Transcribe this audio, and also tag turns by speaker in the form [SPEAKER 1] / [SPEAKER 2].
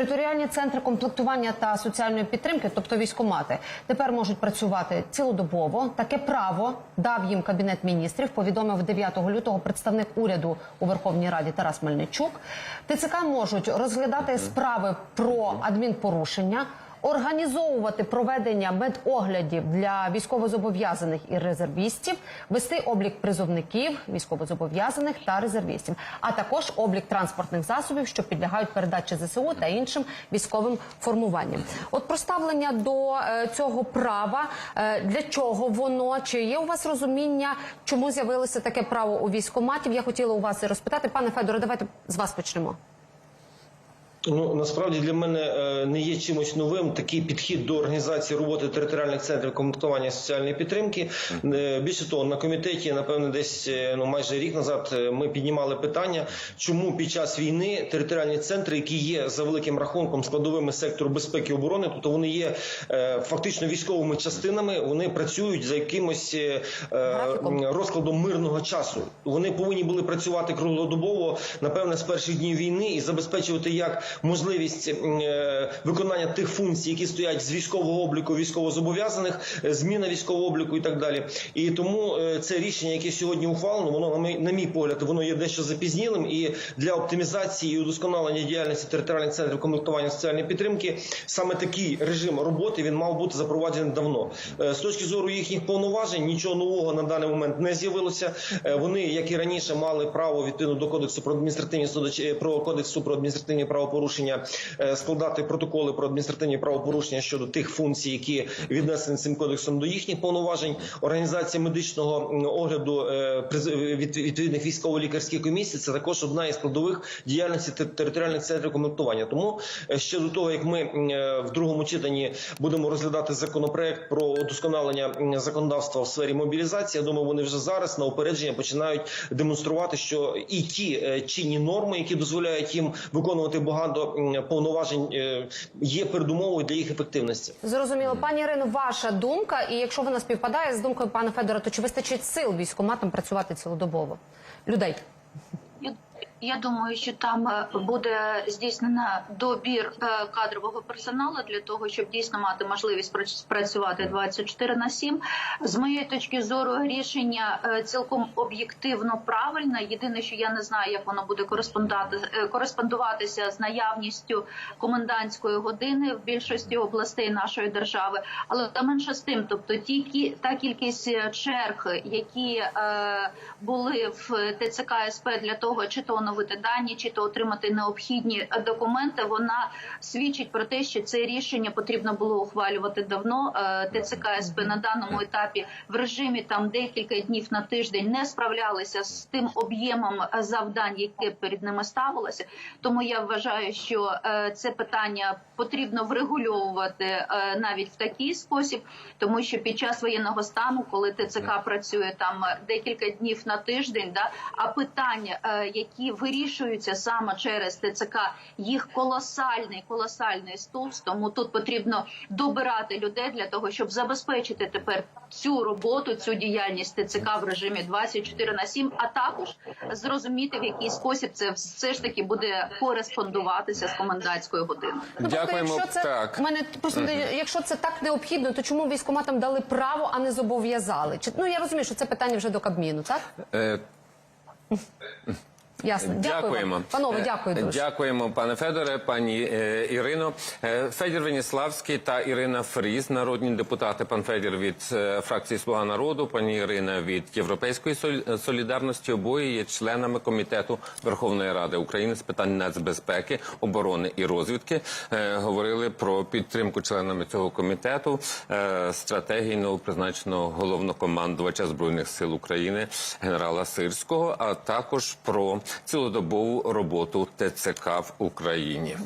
[SPEAKER 1] Територіальні центри комплектування та соціальної підтримки, тобто військомати, тепер можуть працювати цілодобово. Таке право дав їм кабінет міністрів. Повідомив 9 лютого представник уряду у Верховній Раді Тарас Мельничук. ТЦК можуть розглядати справи про адмінпорушення. Організовувати проведення медоглядів для військовозобов'язаних і резервістів, вести облік призовників, військовозобов'язаних та резервістів, а також облік транспортних засобів, що підлягають передачі ЗСУ та іншим військовим формуванням. От про ставлення до е, цього права, е, для чого воно чи є у вас розуміння, чому з'явилося таке право у військоматів? Я хотіла у вас розпитати, пане Федоре, давайте з вас почнемо.
[SPEAKER 2] Ну насправді для мене е, не є чимось новим такий підхід до організації роботи територіальних центрів комплектування соціальної підтримки. Е, Більше того, на комітеті, напевно, десь е, ну майже рік назад ми піднімали питання, чому під час війни територіальні центри, які є за великим рахунком складовими сектору безпеки і оборони, тобто вони є фактично військовими частинами, вони працюють за якимось
[SPEAKER 1] Графіком.
[SPEAKER 2] розкладом мирного часу. Вони повинні були працювати круглодобово, напевне, з перших днів війни і забезпечувати як можливість е, виконання тих функцій, які стоять з військового обліку військовозобов'язаних, е, зміна військового обліку і так далі. І тому е, це рішення, яке сьогодні ухвалено, воно на мій, на мій погляд, воно є дещо запізнілим. І для оптимізації і удосконалення діяльності територіальних центрів комплектування соціальної підтримки саме такий режим роботи він мав бути запроваджений давно. З точки зору їхніх повноважень нічого нового на даний момент не з'явилося. Вони, як і раніше, мали право відповідно до кодексу про адміністративні судочі про кодексу про адміністративні правопорушення е, складати протоколи про адміністративні правопорушення щодо тих функцій, які віднесені цим кодексом до їхніх повноважень. Організація медичного огляду е, відповідних військово-лікарських комісій це також одна із складових діяльності те- територіальних центрів комплектування. Тому е, ще до того, як ми в другому читанні будемо розглядати законопроект про удосконалення законодавства в сфері мобілізації, я думаю, вони вже зараз на упередження починають демонструвати, що і ті чинні норми, які дозволяють їм виконувати багато м, повноважень, е, є передумовою для їх ефективності.
[SPEAKER 1] Зрозуміло, пані Ірино, ваша думка, і якщо вона співпадає з думкою пана Федора, то чи вистачить сил військоматам працювати цілодобово? Людей.
[SPEAKER 3] Я, думаю, що там е, буде здійснено добір е, кадрового персоналу для того, щоб дійсно мати можливість прац- працювати 24 на 7. З моєї точки зору, рішення е, цілком об'єктивно правильне. Єдине, що я не знаю, як воно буде кореспондуватися з наявністю комендантської години в більшості областей нашої держави. Але та менше з тим, тобто ті та кількість черг, які були в ТЦК СП для того, чи то оновити дані, чи то отримати необхідні е, документи, вона свідчить про те, що це рішення потрібно було ухвалювати давно. Е, ТЦК СП на даному етапі в режимі там декілька днів на тиждень не справлялися з тим об'ємом е, завдань, яке перед ними ставилося. Тому я вважаю, що це питання потрібно врегульовувати навіть в такий спосіб, тому що під час воєнного стану, коли ТЦК працює там декілька днів на тиждень, да а питання, які вирішуються саме через ТЦК, їх колосальний колосальний стовс. Тому тут потрібно добирати людей для того, щоб забезпечити тепер цю роботу, цю діяльність ТЦК в режимі 24 на 7, а також зрозуміти в який спосіб це все ж таки буде кореспондуватися з комендантською годиною.
[SPEAKER 1] Ну,
[SPEAKER 4] Дякуємо.
[SPEAKER 1] Якщо це
[SPEAKER 4] Так.
[SPEAKER 1] мене просто якщо це так необхідно, то чому військоматам дали право, а не зобов'язали? Чи ну я розумію, що це питання вже до Кабміну, так?
[SPEAKER 4] Е,
[SPEAKER 1] Ясно.
[SPEAKER 4] Дякуємо,
[SPEAKER 1] панове.
[SPEAKER 4] Е,
[SPEAKER 1] Дякую дуже.
[SPEAKER 4] Дякуємо, пане Федоре, пані е, Ірино. Е, Федір Веніславський та Ірина Фріз, народні депутати. Пан Федір від фракції Слуга народу, пані Ірина від Європейської солі- солідарності. Обоє є членами комітету Верховної Ради України з питань нацбезпеки, оборони і розвідки. Говорили про підтримку членами цього комітету стратегії новопризначеного головнокомандувача збройних сил України генерала Сирського, а також про цілодобову роботу ТЦК в Україні.